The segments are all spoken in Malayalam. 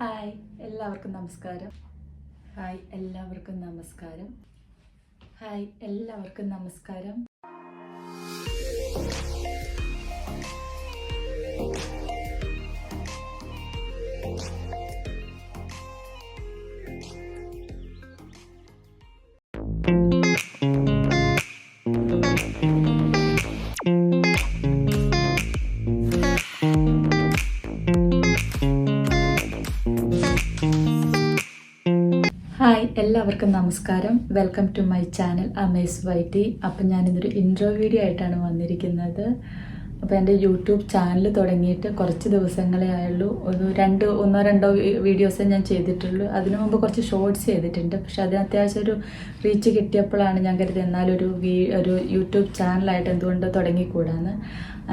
ഹായ് എല്ലാവർക്കും നമസ്കാരം. ഹായ് എല്ലാവർക്കും നമസ്കാരം. ഹായ് എല്ലാവർക്കും നമസ്കാരം. ഹായ് എല്ലാവർക്കും നമസ്കാരം. Welcome to my channel amaze വൈറ്റി appam ഞാനിന്നൊരു intro video ആയിട്ടാണ് വന്നിരിക്കുന്നത്. അപ്പോൾ എന്റെ യൂട്യൂബ് ചാനൽ തുടങ്ങിയിട്ട് കുറച്ച് ദിവസങ്ങളേ ആയുള്ളൂ. ഒരു രണ്ട് ഒന്നോ രണ്ടോ വീഡിയോസേ ഞാൻ ചെയ്തിട്ടുള്ളൂ. അതിനു മുമ്പ് കുറച്ച് ഷോർട്സ് ചെയ്തിട്ടുണ്ട്. പക്ഷെ അതിന് അത്യാവശ്യം ഒരു റീച്ച് കിട്ടിയപ്പോഴാണ് ഞാൻ കരുതി എന്നാലൊരു വീ ഒരു യൂട്യൂബ് ചാനലായിട്ട് എന്തുകൊണ്ട് തുടങ്ങിക്കൂടാന്ന്.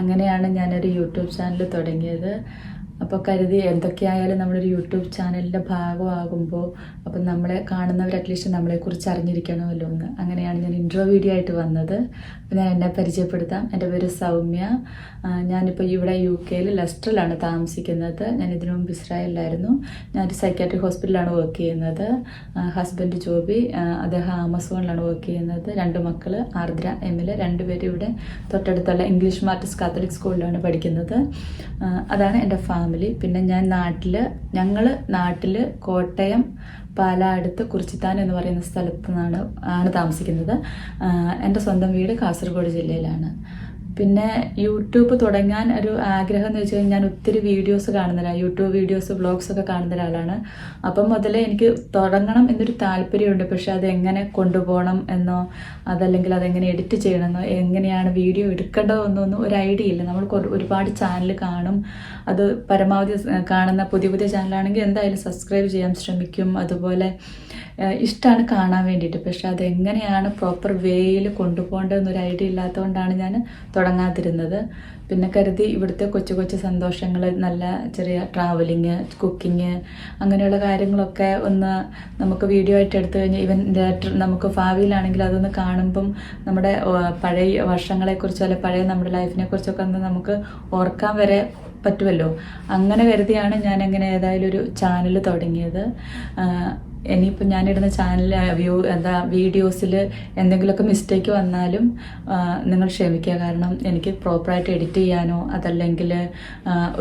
അങ്ങനെയാണ് ഞാനൊരു യൂട്യൂബ് ചാനൽ തുടങ്ങിയത്. അപ്പോൾ കരുതി എന്തൊക്കെയായാലും നമ്മളൊരു യൂട്യൂബ് ചാനലിന്റെ ഭാഗമാകുമ്പോൾ അപ്പം നമ്മളെ കാണുന്നവർ അറ്റ്ലീസ്റ്റ് നമ്മളെക്കുറിച്ച് അറിഞ്ഞിരിക്കണമല്ലോ എന്ന്. അങ്ങനെയാണ് ഞാൻ ഇൻട്രോ വീഡിയോ ആയിട്ട് വന്നത്. അപ്പോൾ ഞാൻ എന്നെ പരിചയപ്പെടുത്താം. എന്റെ പേര് സൗമ്യ. ഞാനിപ്പോൾ ഇവിടെ യു കെയിൽ ലെസ്റ്ററിലാണ് താമസിക്കുന്നത്. ഞാൻ ഇതിനു മുമ്പ് ഇസ്രായേലിലായിരുന്നു. ഞാനൊരു സൈക്കാട്രിക് ഹോസ്പിറ്റലിലാണ് വർക്ക് ചെയ്യുന്നത്. ഹസ്ബൻഡ് ജോബി അദ്ദേഹം ആമസോണിലാണ് വർക്ക് ചെയ്യുന്നത്. രണ്ട് മക്കൾ ആർദ്ര എമ്മിൽ രണ്ടുപേരും ഇവിടെ തൊട്ടടുത്തുള്ള ഇംഗ്ലീഷ് മാർട്ടിസ് കാത്തലിക് സ്കൂളിലാണ് പഠിക്കുന്നത്. അതാണ് എന്റെ ഫാമിലി പിന്നെ ഞാൻ നാട്ടിൽ ഞങ്ങൾ നാട്ടിൽ കോട്ടയം പാല പാലാടുത്ത് കുറിച്ചിത്താൻ എന്ന് പറയുന്ന സ്ഥലത്തു നിന്നാണ് ആണ് താമസിക്കുന്നത്. എന്റെ സ്വന്തം വീട് കാസർഗോഡ് ജില്ലയിലാണ്. പിന്നെ യൂട്യൂബ് തുടങ്ങാൻ ഒരു ആഗ്രഹം എന്ന് വെച്ച് കഴിഞ്ഞാൽ ഞാൻ ഒത്തിരി വീഡിയോസ് കാണുന്ന ഒരാൾ യൂട്യൂബ് വീഡിയോസ് വ്ളോഗ്സ് ഒക്കെ കാണുന്ന ഒരാളാണ് അപ്പം മുതലേ എനിക്ക് തുടങ്ങണം എന്നൊരു താല്പര്യമുണ്ട്. പക്ഷെ അത് എങ്ങനെ കൊണ്ടുപോകണം എന്നോ അതല്ലെങ്കിൽ അതെങ്ങനെ എഡിറ്റ് ചെയ്യണമെന്നോ എങ്ങനെയാണ് വീഡിയോ എടുക്കേണ്ടതെന്നൊന്നും ഒരു ഐഡിയ ഇല്ല. നമ്മൾ ഒരുപാട് ചാനൽ കാണും. അത് പരമാവധി കാണുന്ന പുതിയ പുതിയ ചാനലാണെങ്കിൽ എന്തായാലും സബ്സ്ക്രൈബ് ചെയ്യാൻ ശ്രമിക്കും. അതുപോലെ ഇഷ്ടമാണ് കാണാൻ വേണ്ടിയിട്ട്. പക്ഷെ അതെങ്ങനെയാണ് പ്രോപ്പർ വേയിൽ കൊണ്ടുപോകേണ്ടതെന്നൊരു ഐഡിയ ഇല്ലാത്തതുകൊണ്ടാണ് ഞാൻ തുടങ്ങാതിരുന്നത്. പിന്നെ കരുതി ഇവിടുത്തെ കൊച്ചു കൊച്ചു സന്തോഷങ്ങൾ നല്ല ചെറിയ ട്രാവലിങ് കുക്കിങ് അങ്ങനെയുള്ള കാര്യങ്ങളൊക്കെ ഒന്ന് നമുക്ക് വീഡിയോ ആയിട്ട് എടുത്തു കഴിഞ്ഞാൽ ഇവൻ നമുക്ക് ഭാവിയിലാണെങ്കിൽ അതൊന്ന് കാണുമ്പം നമ്മുടെ പഴയ വർഷങ്ങളെക്കുറിച്ചോ അല്ലെ പഴയ നമ്മുടെ ലൈഫിനെ കുറിച്ചൊക്കെ ഒന്ന് നമുക്ക് ഓർക്കാൻ വരെ പറ്റുമല്ലോ അങ്ങനെ കരുതിയാണ് ഞാൻ അങ്ങനെ ഏതായാലും ഒരു ചാനൽ തുടങ്ങിയത്. ഇനിയിപ്പോൾ ഞാനിടുന്ന ചാനൽ വ്യൂ എന്താ വീഡിയോസിൽ എന്തെങ്കിലുമൊക്കെ മിസ്റ്റേക്ക് വന്നാലും നിങ്ങൾ ക്ഷമിക്കുക. കാരണം എനിക്ക് പ്രോപ്പറായിട്ട് എഡിറ്റ് ചെയ്യാനോ അതല്ലെങ്കിൽ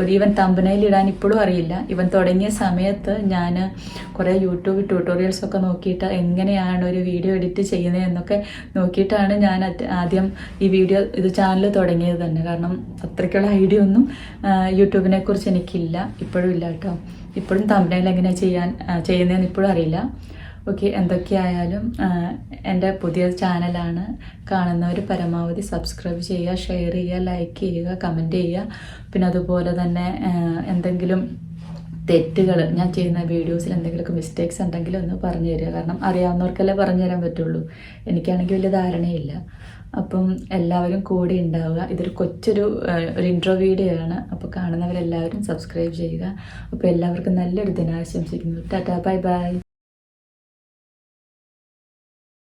ഒരു ഈവൻ തമ്പനയിൽ ഇടാൻ ഇപ്പോഴും അറിയില്ല. ഇവൻ തുടങ്ങിയ സമയത്ത് ഞാൻ കുറേ യൂട്യൂബ് ട്യൂട്ടോറിയൽസ് ഒക്കെ നോക്കിയിട്ട് എങ്ങനെയാണ് ഒരു വീഡിയോ എഡിറ്റ് ചെയ്യുന്നത് എന്നൊക്കെ നോക്കിയിട്ടാണ് ഞാൻ ആദ്യം ഈ വീഡിയോ ഇത് ചാനൽ തുടങ്ങിയത് തന്നെ. കാരണം അത്രയ്ക്കുള്ള ഐഡിയ ഒന്നും യൂട്യൂബിനെ കുറിച്ച് എനിക്കില്ല. ഇപ്പോഴും ഇല്ല കേട്ടോ. ഇപ്പോഴും തമ്പനയിൽ എങ്ങനെയാണ് ചെയ്യാൻ ചെയ്യുന്നതെന്ന് ഇപ്പോഴും അറിയില്ല. ഓക്കെ എന്തൊക്കെയായാലും എന്റെ പുതിയ ചാനലാണ്. കാണുന്നവർ പരമാവധി സബ്സ്ക്രൈബ് ചെയ്യുക ഷെയർ ചെയ്യുക ലൈക്ക് ചെയ്യുക കമന്റ് ചെയ്യുക. പിന്നെ അതുപോലെ തന്നെ എന്തെങ്കിലും തെറ്റുകൾ ഞാൻ ചെയ്യുന്ന വീഡിയോസിൽ എന്തെങ്കിലുമൊക്കെ മിസ്റ്റേക്സ് ഉണ്ടെങ്കിൽ ഒന്ന് പറഞ്ഞു തരിക. കാരണം അറിയാവുന്നവർക്കല്ലേ പറഞ്ഞു തരാൻ പറ്റുള്ളൂ. എനിക്കാണെങ്കിൽ വലിയ ധാരണയില്ല. അപ്പം എല്ലാവരും കൂടി ഉണ്ടാവുക. ഇതൊരു കൊച്ചൊരു ഒരു ഇൻട്രോ വീഡിയോ ആണ്. അപ്പോൾ കാണുന്നവരെല്ലാവരും സബ്സ്ക്രൈബ് ചെയ്യുക. അപ്പോൾ എല്ലാവർക്കും നല്ലൊരു ദിനം ആശംസിക്കുന്നു ടാറ്റാ ബൈ ബൈ.